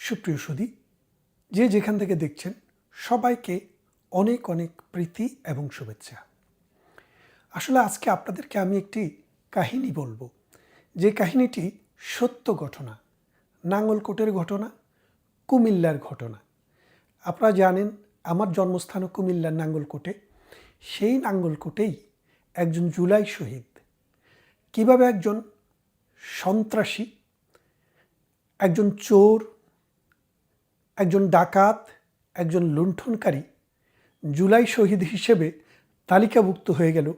সুপ্রিয় সুদী যে যেখান থেকে দেখছেন, সবাইকে অনেক অনেক প্রীতি এবং শুভেচ্ছা। আসলে আজকে আপনাদেরকে আমি একটি কাহিনী বলব। যে কাহিনীটি সত্য ঘটনা, নাঙ্গলকোটের ঘটনা, কুমিল্লার ঘটনা। আপনারা জানেন, আমার জন্মস্থান কুমিল্লার নাঙ্গলকোটে। সেই নাঙ্গলকোটেই একজন জুলাই শহীদ। কীভাবে একজন সন্ত্রাসী, একজন চোর একজন ডাকাত, একজন লুণ্ঠনকারী জুলাই শহীদ হিসেবে তালিকাভুক্ত হয়ে গেল,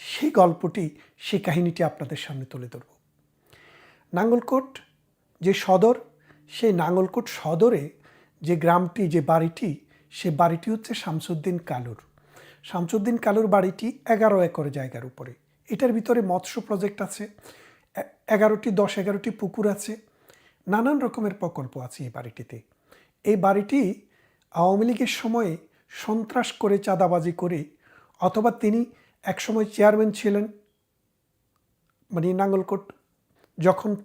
সেই গল্পটি, সেই কাহিনীটি আপনাদের সামনে তুলে ধরব। নাঙ্গলকোট যে সদর, সেই নাঙ্গলকোট সদরে যে গ্রামটি, যে বাড়িটি, সে বাড়িটি হচ্ছে শামসুদ্দিন কালুর। শামসুদ্দিন কালুর বাড়িটি এগারো একর জায়গার উপরে। এটার ভিতরে মৎস্য প্রজেক্ট আছে এগারোটি দশ এগারোটি পুকুর আছে, নানান রকমের প্রকল্প আছে এই বাড়িটিতে। এই বাড়িটি আওয়ামী লীগের সময়ে সন্ত্রাস করে চাঁদাবাজি করে অথবা তিনি একসময় চেয়ারম্যান ছিলেন মানে নাঙ্গলকোট, যখন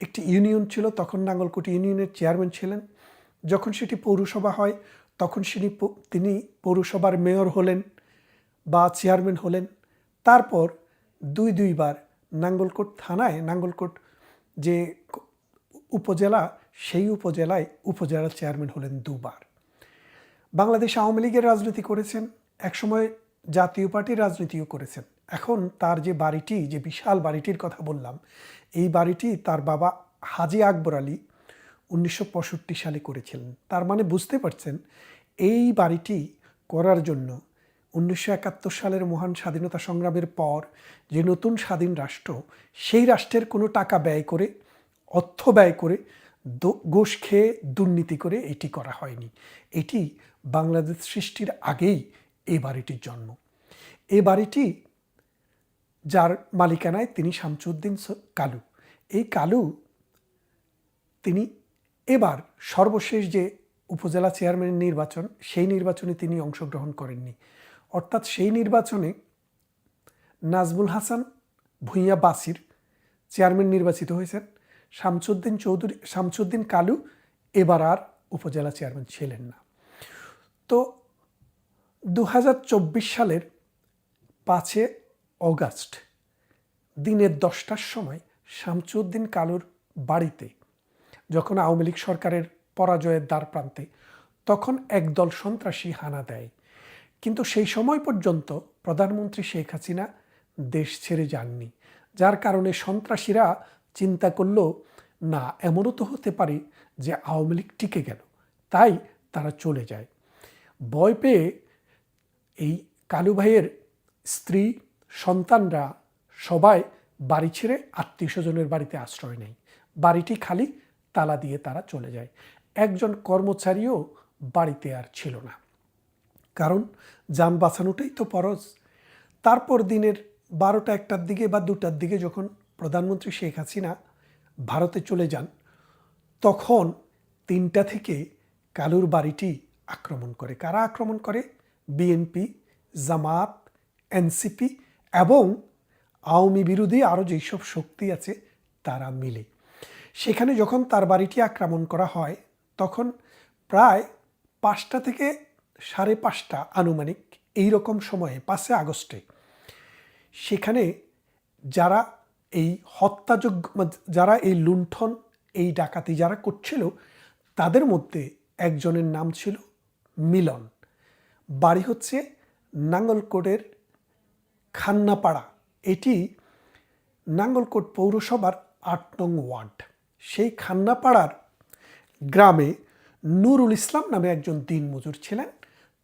একটি ইউনিয়ন ছিল তখন নাঙ্গলকোট ইউনিয়নের চেয়ারম্যান ছিলেন। যখন সেটি পৌরসভা হয় তখন তিনি তিনি পৌরসভার মেয়র হলেন বা চেয়ারম্যান হলেন। তারপর দুই দুইবার নাঙ্গলকোট থানায়, নাঙ্গলকোট যে উপজেলা সেই উপজেলায় উপজেলা চেয়ারম্যান হলেন দুবার। বাংলাদেশ আওয়ামী লীগের রাজনীতি করেছেন, একসময় জাতীয় পার্টির রাজনীতিও করেছেন। এখন তার যে বাড়িটি, যে বিশাল বাড়িটির কথা বললাম, এই বাড়িটি তার বাবা হাজি আকবর আলী উনিশশো পঁয়ষট্টি সালে করেছিলেন। তার মানে বুঝতে পারছেন, এই বাড়িটি করার জন্য উনিশশো একাত্তর সালের মহান স্বাধীনতা সংগ্রামের পর যে নতুন স্বাধীন রাষ্ট্র, সেই রাষ্ট্রের কোনো টাকা ব্যয় করে, অর্থ ব্যয় করে ঘুষ খেয়ে দুর্নীতি করে এটি করা হয়নি। এটি বাংলাদেশ সৃষ্টির আগেই এই বাড়িটির জন্ম। এ বাড়িটি, যার মালিকানায় তিনি শামসুদ্দিন কালু। এই কালু তিনি এবার সর্বশেষ যে উপজেলা চেয়ারম্যানের নির্বাচন, সেই নির্বাচনে তিনি অংশগ্রহণ করেননি। অর্থাৎ সেই নির্বাচনে নাজমুল হাসান ভূঁইয়া বাসির চেয়ারম্যান নির্বাচিত হয়েছেন। শামসুদ্দিন চৌধুরী, শামসুদ্দিন কালু এবার আর উপজেলা চেয়ারম্যান ছিলেন না। তো দু হাজার চব্বিশ সালের পাঁচে অগাস্ট দিনের দশটার সময় শামসুদ্দিন কালুর বাড়িতে যখন আওয়ামী লীগ সরকারের পরাজয়ের দ্বার প্রান্তে তখন একদল সন্ত্রাসী হানা দেয়। কিন্তু সেই সময় পর্যন্ত প্রধানমন্ত্রী শেখ হাসিনা দেশ ছেড়ে যাননি, যার কারণে সন্ত্রাসীরা চিন্তা করল, না, এমনও তো হতে পারে যে আওয়ামী লীগ টিকে গেল, তাই তারা চলে যায়। ভয় পেয়ে এই কালু ভাইয়ের স্ত্রী, সন্তানরা সবাই বাড়ি ছেড়ে আত্মীয় স্বজনের বাড়িতে আশ্রয় নেয়। বাড়িটি খালি তালা দিয়ে তারা চলে যায়। একজন কর্মচারীও বাড়িতে আর ছিল না। কারণ যান বাঁচানোটাই তো পরজ। তারপর দিনের বারোটা একটার দিকে বা দুটার দিকে যখন প্রধানমন্ত্রী শেখ হাসিনা ভারতে চলে যান, তখন তিনটা থেকে কালুর বাড়িটি আক্রমণ করে। কারা আক্রমণ করে? বিএনপি, জামাত, এনসিপি এবং আওয়ামী বিরোধী আরও যেসব শক্তি আছে, তারা মিলে। সেখানে যখন তার বাড়িটি আক্রমণ করা হয়, তখন প্রায় পাঁচটা থেকে সাড়ে পাঁচটা আনুমানিক এই রকম সময়ে পাঁচে আগস্টে, সেখানে যারা এই হত্যাযোগ্য যারা এই লুণ্ঠন, এই ডাকাতি যারা করছিল, তাদের মধ্যে একজনের নাম ছিল মিলন। বাড়ি হচ্ছে নাঙ্গলকোটের খান্নাপাড়া। এটি নাঙ্গলকোট পৌরসভার আট নং ওয়ার্ড। সেই খান্নাপাড়ার গ্রামে নুরুল ইসলাম নামে একজন দিনমজুর ছিলেন।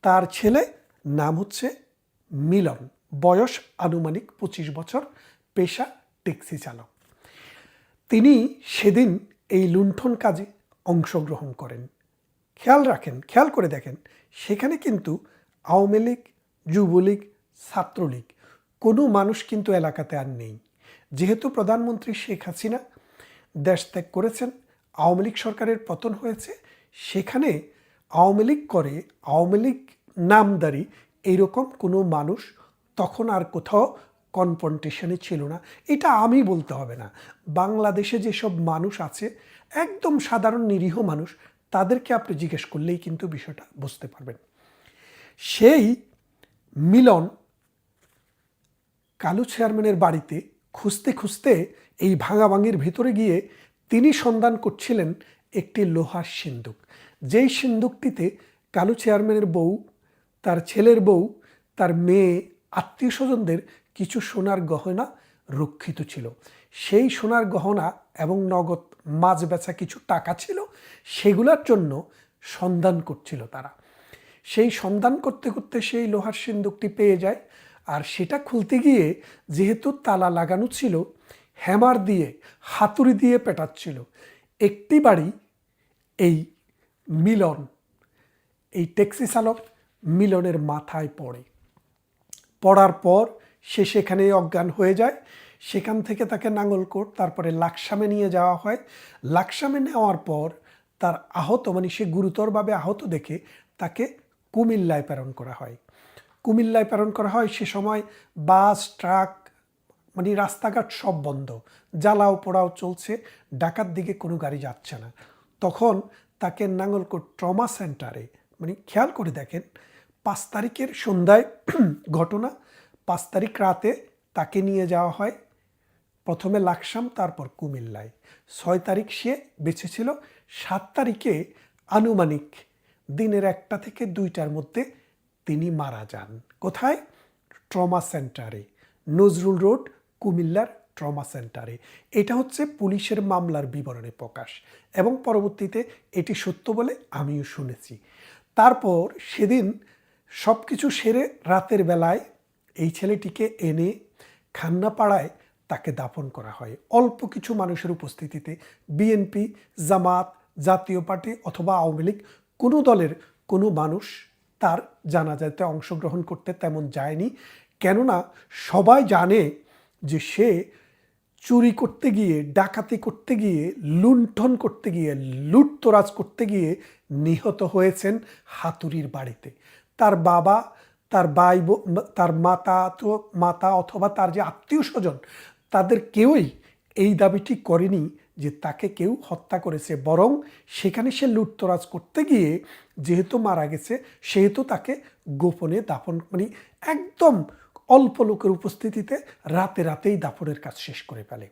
তার ছেলে নাম হচ্ছে মিলন। বয়স আনুমানিক পঁচিশ বছর। পেশা ট্যাক্সি চালক। তিনি সেদিন এই লুণ্ঠন কাজে অংশগ্রহণ করেন। খেয়াল রাখেন, খেয়াল করে দেখেন, সেখানে কিন্তু আওয়ামী লীগ, যুবলীগ, ছাত্রলীগ, কোনো মানুষ কিন্তু এলাকাতে আর নেই। যেহেতু প্রধানমন্ত্রী শেখ হাসিনা দেশ ত্যাগ করেছেন, আওয়ামী লীগ সরকারের পতন হয়েছে, সেখানে আওয়ামী লীগ করে আওয়ামী লীগ নামদারি, এইরকম কোনো মানুষ তখন আর কোথাও কনফ্রন্টেশনে ছিল না। এটা আমি বলতে হবে না। বাংলাদেশে যেসব মানুষ আছে, একদম সাধারণ নিরীহ মানুষ, তাদেরকে আপনি জিজ্ঞেস করলেই কিন্তু বিষয়টা বুঝতে পারবেন। সেই মিলন কালু চেয়ারম্যানের বাড়িতে খুঁজতে খুঁজতে এই ভাঙাভাঙির ভিতরে গিয়ে তিনি সন্ধান করছিলেন একটি লোহার সিন্দুক। যেই সিন্দুকটিতে কালু চেয়ারম্যানের বউ, তার ছেলের বউ, তার মেয়ে আত্মীয় স্বজনদের কিছু সোনার গহনা রক্ষিত ছিল। সেই সোনার গহনা এবং নগদ মাছ বেচা কিছু টাকা ছিল, সেগুলোর জন্য সন্ধান করছিল তারা। সেই সন্ধান করতে করতে সেই লোহার সিন্দুকটি পেয়ে যায় আর সেটা খুলতে গিয়ে যেহেতু তালা লাগানো ছিল, হ্যামার দিয়ে, হাতুড়ি দিয়ে পেটাচ্ছিল। একটি বাড়ি, এই মিলন, এই ট্যাক্সি চালক মিলনের মাথায় পড়ে। পড়ার পর সে সেখানেই অজ্ঞান হয়ে যায়। সেখান থেকে তাকে নাঙ্গলকোট তারপরে লাকসামে নিয়ে যাওয়া হয়। লাকসামে নেওয়ার পর তার আহত মানে সে গুরুতরভাবে আহত দেখে তাকে কুমিল্লায় প্রেরণ করা হয়। কুমিল্লায় প্রেরণ করা হয় সে সময় বাস, ট্রাক মানে রাস্তাঘাট সব বন্ধ। জ্বালাও পোড়াও চলছে ঢাকার দিকে কোনো গাড়ি যাচ্ছে না। তখন তাকে নাঙ্গলকোট ট্রমা সেন্টারে মানে খেয়াল করে দেখেন, পাঁচ তারিখের সন্ধ্যায় ঘটনা পাঁচ তারিখ রাতে তাকে নিয়ে যাওয়া হয়। প্রথমে লাকসাম, তারপর কুমিল্লায়। ছয় তারিখ সে বেঁচে ছিল। সাত তারিখে আনুমানিক দিনের একটা থেকে দুইটার মধ্যে তিনি মারা যান। কোথায়? ট্রমা সেন্টারে। নজরুল রোড, কুমিল্লার ট্রমা সেন্টারে। এটা হচ্ছে পুলিশের মামলার বিবরণে প্রকাশ এবং পরবর্তীতে এটি সত্য বলে আমিও শুনেছি। তারপর সেদিন সব কিছু সেরে রাতের বেলায় এই ছেলেটিকে এনে খান্নাপাড়ায় তাকে দাফন করা হয়। অল্প কিছু মানুষের উপস্থিতিতে বিএনপি জামাত, জাতীয় পার্টি অথবা আওয়ামী লীগ কোনো দলের কোনো মানুষ তার জানাজাতে অংশগ্রহণ করতে তেমন যায়নি। কেননা সবাই জানে যে সে চুরি করতে গিয়ে, ডাকাতি করতে গিয়ে, লুণ্ঠন করতে গিয়ে, লুটতরাজ করতে গিয়ে নিহত হয়েছেন হাতুড়ির বাড়িতে। তার বাবা তার ভাই তার মাতা তো, মাতা অথবা তার যে আত্মীয় স্বজন, তাদের কেউই এই দাবিটি করেনি যে তাকে কেউ হত্যা করেছে। বরং সেখানে সে লুটতরাজ করতে গিয়ে যেহেতু মারা গেছে, সেহেতু তাকে গোপনে দাফন মানে একদম অল্প লোকের উপস্থিতিতে রাতে রাতেই দাফনের কাজ শেষ করে ফেলে।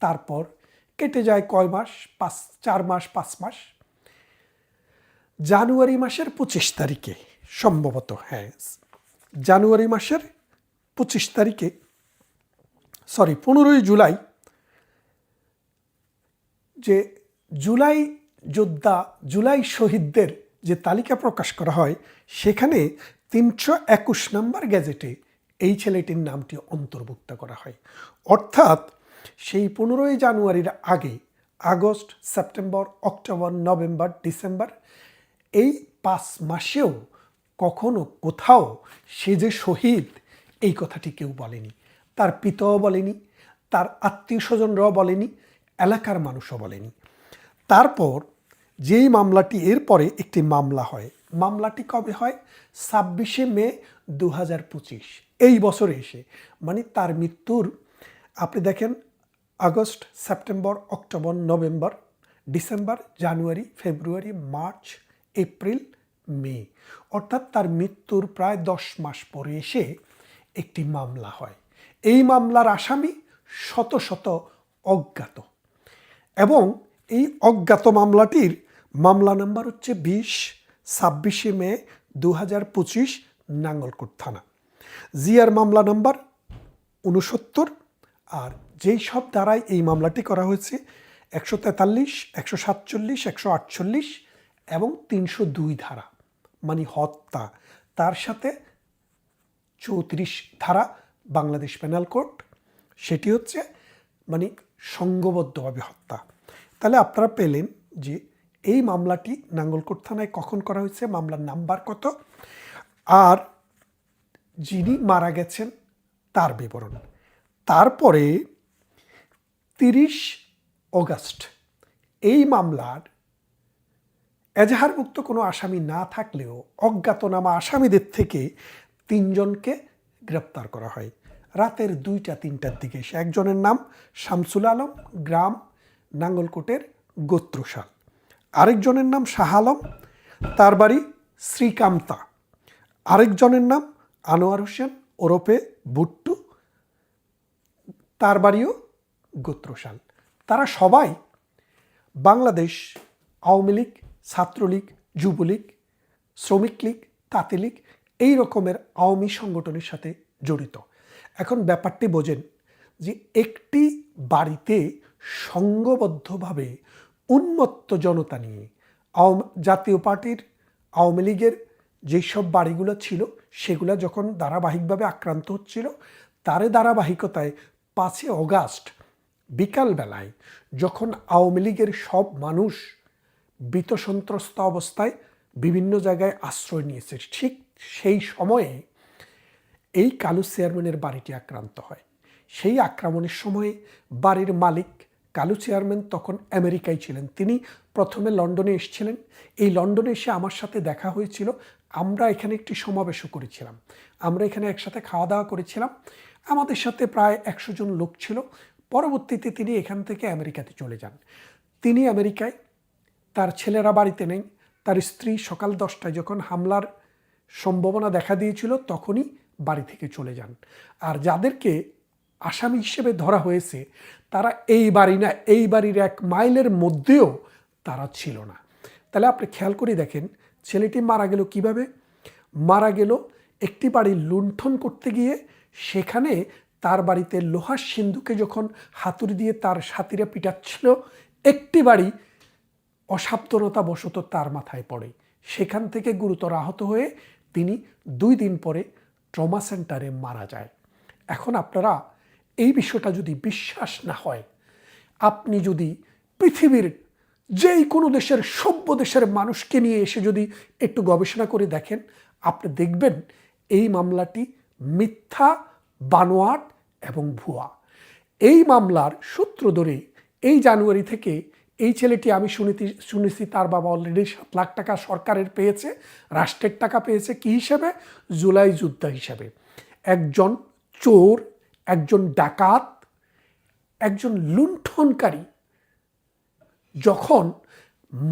তারপর কেটে যায় কয় মাস? পাঁচ, চার মাস, পাঁচ মাস। জানুয়ারি মাসের পঁচিশ তারিখে সম্ভবত হ্যাঁ। জানুয়ারি মাসের পঁচিশ তারিখে, সরি, পনেরোই জুলাই, যে জুলাই যোদ্ধা, জুলাই শহীদদের যে তালিকা প্রকাশ করা হয়, সেখানে তিনশো একুশ নম্বর গ্যাজেটে এই ছেলেটির নামটি অন্তর্ভুক্ত করা হয়। অর্থাৎ সেই পনেরোই জানুয়ারির আগে, August, September, October, November, December, এই পাঁচ মাসেও কখনো কোথাও সে যে শহীদ, এই কথাটি কেউ বলেনি। তার পিতাও বলেনি, তার আত্মীয় স্বজনরাও বলেনি, এলাকার মানুষও বলেনি। তারপর যেই মামলাটি, এরপরে একটি মামলা হয়। মামলাটি কবে হয়? ছাব্বিশে মে দু হাজার পঁচিশ। এই বছরে এসে। মানে তার মৃত্যুর, আপনি দেখেন, August, September, October, November, December, January, February, March, April May অর্থাৎ তার মৃত্যুর প্রায় দশ মাস পরে এসে একটি মামলা হয়। এই মামলার আসামি শত শত অজ্ঞাত। এবং এই অজ্ঞাত মামলাটির মামলা নাম্বার হচ্ছে বিশ, ছাব্বিশে মে দু হাজার পঁচিশ নাঙ্গলকোট থানা। জিয়ার মামলা নাম্বার উনসত্তর আর যেই সব দ্বারাই এই মামলাটি করা হয়েছে, একশো তেতাল্লিশ, একশো সাতচল্লিশ, একশো আটচল্লিশ এবং তিনশো দুই ধারা। মানে হত্যা। তার সাথে চৌত্রিশ ধারা বাংলাদেশ পেনাল কোড সেটি হচ্ছে মানে সংঘবদ্ধভাবে হত্যা। তাহলে আপনারা পেলেন যে এই মামলাটি নাঙ্গলকোট থানায় কখন করা হয়েছে, মামলার নাম্বার কত, আর যিনি মারা গেছেন তার বিবরণ। তারপরে তিরিশ অগাস্ট এই মামলার এজাহারভুক্ত কোনো আসামি না থাকলেও অজ্ঞাতনামা আসামিদের থেকে তিনজনকে গ্রেপ্তার করা হয়। রাতের দুইটা, তিনটার দিকে একজনের নাম শামসুল আলম, গ্রাম নাঙ্গলকোটের গোত্রশাল। আরেকজনের নাম শাহ আলম, তার বাড়ি শ্রীকান্তা আরেকজনের নাম আনোয়ার হোসেন, ওরফে ভুট্টু, তার বাড়িও গোত্রশাল। তারা সবাই বাংলাদেশ আওয়ামী লীগ ছাত্রলীগ, যুবলীগ, শ্রমিক লীগ, তাঁতি লীগ এই রকমের আওয়ামী সংগঠনের সাথে জড়িত। এখন ব্যাপারটি বোঝেন যে একটি বাড়িতে সংঘবদ্ধভাবে উন্মত্ত জনতা নিয়ে জাতীয় পার্টির, আওয়ামী লীগের যেসব বাড়িগুলো ছিল সেগুলো যখন ধারাবাহিকভাবে আক্রান্ত হচ্ছিল, তারে ধারাবাহিকতায় পাঁচই অগাস্ট বিকালবেলায় যখন আওয়ামী লীগের সব মানুষ বিতসন্ত্রস্ত অবস্থায় বিভিন্ন জায়গায় আশ্রয় নিয়েছে। ঠিক সেই সময়ে এই কালু চেয়ারম্যানের বাড়িটি আক্রান্ত হয়। সেই আক্রমণের সময়ে বাড়ির মালিক কালু চেয়ারম্যান তখন আমেরিকায় ছিলেন। তিনি প্রথমে লন্ডনে এসেছিলেন। এই লন্ডনে এসে আমার সাথে দেখা হয়েছিল। আমরা এখানে একটি সমাবেশও করেছিলাম। আমরা এখানে একসাথে খাওয়া দাওয়া করেছিলাম। আমাদের সাথে প্রায় একশো জন লোক ছিল। পরবর্তীতে তিনি এখান থেকে আমেরিকাতে চলে যান। তিনি আমেরিকায় তার ছেলেরা বাড়িতে নেই। তার স্ত্রী সকাল দশটায় যখন হামলার সম্ভাবনা দেখা দিয়েছিল, তখনই বাড়ি থেকে চলে যান। আর যাদেরকে আসামি হিসেবে ধরা হয়েছে, তারা এই বাড়ি না, এই বাড়ির এক মাইলের মধ্যেও তারা ছিল না। তাহলে আপনি খেয়াল করে দেখেন, ছেলেটি মারা গেল কীভাবে? মারা গেল একটি বাড়ি লুণ্ঠন করতে গিয়ে, সেখানে তার বাড়িতে লোহার সিন্ধুকে যখন হাতুড়ি দিয়ে তার সাথীরা পিটাচ্ছিল, একটি বাড়ি অসাবধানতা বশত তার মাথায় পড়ে। সেখান থেকে গুরুতর আহত হয়ে তিনি দুই দিন পরে ট্রমা সেন্টারে মারা যায়। এখন আপনারা এই বিষয়টা যদি বিশ্বাস না হয়, আপনি যদি পৃথিবীর যেই কোনো দেশের সভ্য দেশের মানুষকে নিয়ে এসে যদি একটু গবেষণা করে দেখেন, আপনি দেখবেন এই মামলাটি মিথ্যা, বানোয়াট এবং ভুয়া। এই মামলার সূত্র ধরে এই জানুয়ারি থেকে এই ছেলেটি আমি শুনেছি শুনেছি তার বাবা অলরেডি সাত লাখ টাকা সরকারের পেয়েছে, রাষ্ট্রের টাকা পেয়েছে কি হিসেবে? জুলাই যুদ্ধ হিসাবে। একজন চোর, একজন ডাকাত, একজন লুণ্ঠনকারী, যখন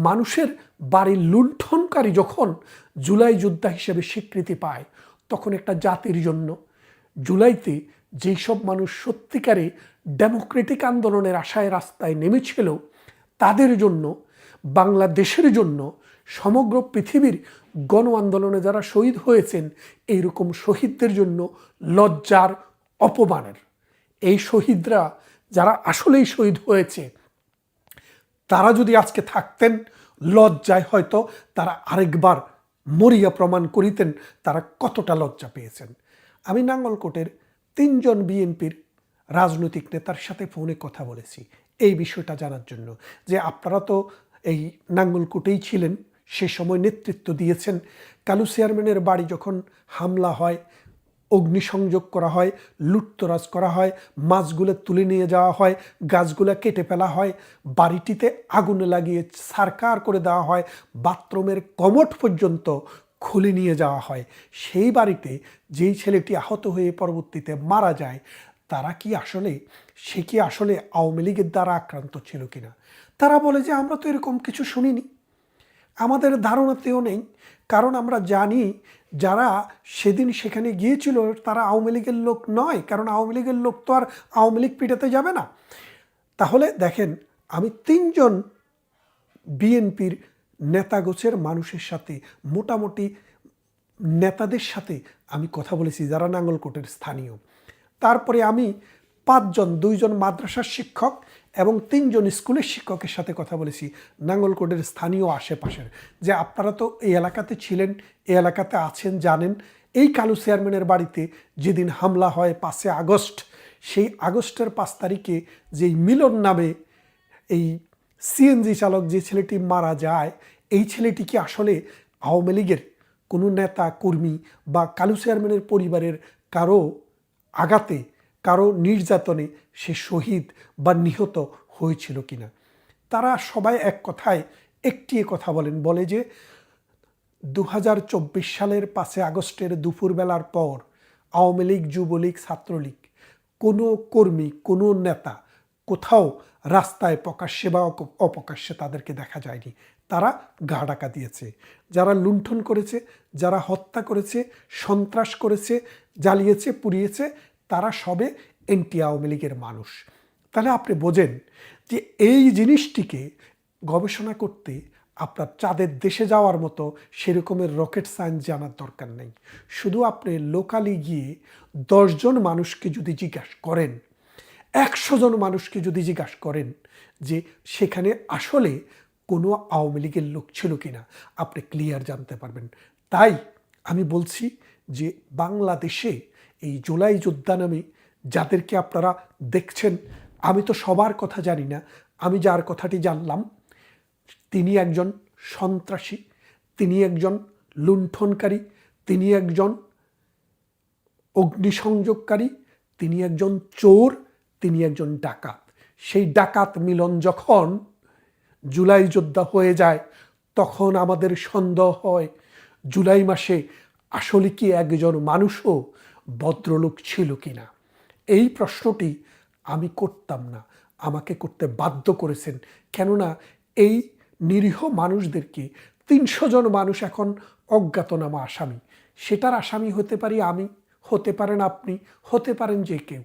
মানুষের বাড়ির লুণ্ঠনকারী যখন জুলাই যোদ্ধা হিসেবে স্বীকৃতি পায়, তখন একটা জাতির জন্য জুলাইতে যেই সব মানুষ সত্যিকারে ডেমোক্রেটিক আন্দোলনের আশায় রাস্তায় নেমেছিল তাদের জন্য, বাংলাদেশের জন্য সমগ্র পৃথিবীর গণ আন্দোলনে যারা শহীদ হয়েছেন, এইরকম শহীদদের জন্য লজ্জার অপমানের। এই শহীদরা যারা আসলেই শহীদ হয়েছে, তারা যদি আজকে থাকতেন, লজ্জায় হয়তো তারা আরেকবার মরিয়া প্রমাণ করিতেন তারা কতটা লজ্জা পেয়েছেন। আমি নাঙ্গলকোটের তিনজন বিএনপির রাজনৈতিক নেতার সাথে ফোনে কথা বলেছি। এই বিষয়টা জানার জন্য যে আপনারা তো এই নাঙ্গলকোটেই ছিলেন, সে সময় নেতৃত্ব দিয়েছেন। কালু চেয়ারম্যানের বাড়ি যখন হামলা হয়, অগ্নিসংযোগ করা হয়, লুটতরাজ করা হয়, মাছগুলো তুলে নিয়ে যাওয়া হয়, গাছগুলো কেটে ফেলা হয়, বাড়িটিতে আগুনে লাগিয়ে সারকার করে দেওয়া হয়, বাথরুমের কমট পর্যন্ত খুলে নিয়ে যাওয়া হয়। সেই বাড়িতে যেই ছেলেটি আহত হয়ে পরবর্তীতে মারা যায় তারা কি আসলে, সে কি আসলে আওয়ামী লীগের দ্বারা আক্রান্ত ছিল কিনা? তারা বলে যে, আমরা তো এরকম কিছু শুনিনি। আমাদের ধারণাতেও নেই। কারণ আমরা জানি যারা সেদিন সেখানে গিয়েছিল, তারা আওয়ামী লীগের লোক নয়। কারণ আওয়ামী লীগের লোক তো আর আওয়ামী লীগ পিটাতে যাবে না। তাহলে দেখেন, আমি তিনজন বিএনপির নেতাগোছের মানুষের সাথে, মোটামুটি নেতাদের সাথে আমি কথা বলেছি, যারা নাঙ্গলকোটের স্থানীয়। তারপরে আমি পাঁচজন, দুইজন মাদ্রাসার শিক্ষক এবং তিনজন স্কুলের শিক্ষকের সাথে কথা বলেছি, নাঙ্গলকোটের স্থানীয় আশেপাশের। যে আপনারা তো এই এলাকাতে ছিলেন, এই এলাকাতে আছেন, জানেন, এই কালু চেয়ারম্যানের বাড়িতে যেদিন হামলা হয় পাঁচে আগস্ট, সেই আগস্টের পাঁচ তারিখে যেই মিলন নামে এই সিএনজি চালক যে ছেলেটি মারা যায়, এই ছেলেটি কি আসলে আওয়ামী লীগের কোনো নেতা, কর্মী বা কালু চেয়ারম্যানের পরিবারের কারও আঘাতে কারও নির্যাতনে সে শহীদ বা নিহত হয়েছিল কিনা। তারা সবাই এক কথায় একটি কথা বলেন, বলে যে দু হাজার চব্বিশ সালের পাঁচে আগস্টের দুপুরবেলার পর আওয়ামী লীগ, যুবলীগ, ছাত্রলীগ, কোনো কর্মী, কোনো নেতা কোথাও রাস্তায় প্রকাশ্যে বা অপকাশ্যে তাদেরকে দেখা যায়নি। তারা গা ডাকা দিয়েছে। যারা লুণ্ঠন করেছে, যারা হত্যা করেছে, সন্ত্রাস করেছে, জ্বালিয়েছে, পুড়িয়েছে তারা সবে এনটি আওয়ামী লীগের মানুষ। তাহলে আপনি বোঝেন যে এই জিনিসটিকে গবেষণা করতে আপনার চাঁদের দেশে যাওয়ার মতো সেরকমের রকেট সায়েন্স জানার দরকার নেই। শুধু আপনি লোকালি গিয়ে দশজন মানুষকে যদি জিজ্ঞাসা করেন, একশো জন মানুষকে যদি জিজ্ঞাসা করেন যে সেখানে আসলে কোনো আওয়ামী লীগের লোক ছিল কিনা, আপনি ক্লিয়ার জানতে পারবেন। তাই আমি বলছি যে বাংলাদেশে এই জুলাই যোদ্ধা নামে যাদেরকে আপনারা দেখছেন, আমি তো সবার কথা জানি না, আমি যার কথাটি জানলাম, তিনি একজন সন্ত্রাসী, তিনি একজন লুণ্ঠনকারী, তিনি একজন অগ্নিসংযোগকারী, তিনি একজন চোর, তিনি একজন ডাকাত। সেই ডাকাত মিলন যখন জুলাই যোদ্ধা হয়ে যায়, তখন আমাদের সন্দেহ হয়, জুলাই মাসে আসলে কি একজন মানুষও ভদ্রলোক ছিল কিনা এই প্রশ্নটি আমি করতাম না। আমাকে করতে বাধ্য করেছেন। কেননা এই নিরীহ মানুষদেরকে তিনশো জন মানুষ এখন অজ্ঞাতনামা আসামি। সেটার আসামি হতে পারি আমি, হতে পারেন আপনি, হতে পারেন যে কেউ।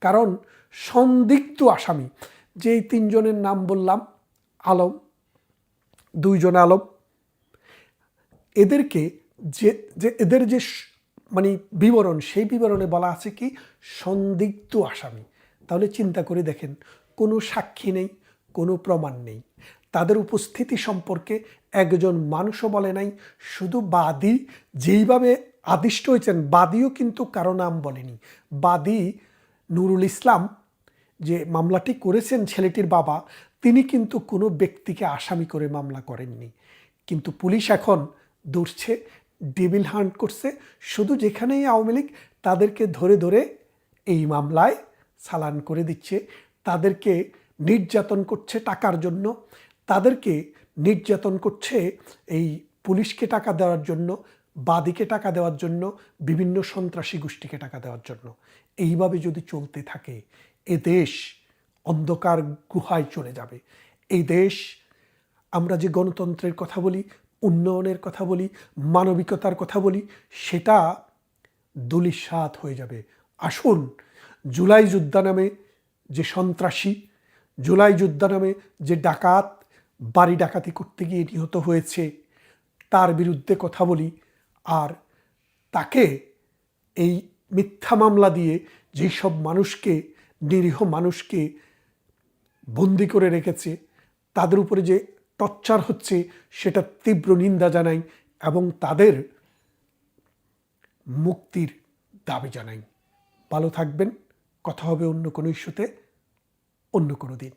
কারণ সন্দিগ্ধ আসামি, যেই তিনজনের নাম বললাম, আলম, দুইজন আলম, এদেরকে যে, এদের যে মানে বিবরণ, সেই বিবরণে বলা আছে কি, সন্দিগ্ধ আসামি। তাহলে চিন্তা করে দেখেন, কোনো সাক্ষী নেই, কোনো প্রমাণ নেই। তাদের উপস্থিতি সম্পর্কে একজন মানুষও বলে নাই, শুধু বাদী যেইভাবে আদিষ্ট হয়েছেন, বাদীও কিন্তু কারও নাম বলেনি। বাদী নুরুল ইসলাম যে মামলাটি করেছেন ছেলেটির বাবা, তিনি কিন্তু কোনো ব্যক্তিকে আসামি করে মামলা করেননি। কিন্তু পুলিশ এখন ধরছে ডেবিল হান্ট করছে। শুধু যেখানেই আওয়ামী লীগ তাদেরকে ধরে ধরে এই মামলায় চালান করে দিচ্ছে। তাদেরকে নির্যাতন করছে টাকার জন্য। তাদেরকে নির্যাতন করছে এই পুলিশকে টাকা দেওয়ার জন্য, বাদিকে টাকা দেওয়ার জন্য, বিভিন্ন সন্ত্রাসী গোষ্ঠীকে টাকা দেওয়ার জন্য। এইভাবে যদি চলতে থাকে, এ দেশ অন্ধকার গুহায় চলে যাবে। এই দেশ, আমরা যে গণতন্ত্রের কথা বলি উন্নয়নের কথা বলি, মানবিকতার কথা বলি, সেটা দুলিশাত হয়ে যাবে। আসুন, জুলাই যোদ্ধা নামে যে সন্ত্রাসী, জুলাই যোদ্ধা নামে যে ডাকাত, বাড়ি ডাকাতি করতে গিয়ে নিহত হয়েছে, তার বিরুদ্ধে কথা বলি। আর তাকে এই মিথ্যা মামলা দিয়ে যেসব মানুষকে, নিরীহ মানুষকে বন্দি করে রেখেছে, তাদের উপরে যে টর্চার হচ্ছে, সেটা তীব্র নিন্দা জানাই এবং তাদের মুক্তির দাবি জানাই। ভালো থাকবেন, কথা হবে অন্য কোনো ইস্যুতে, অন্য কোনো দিন।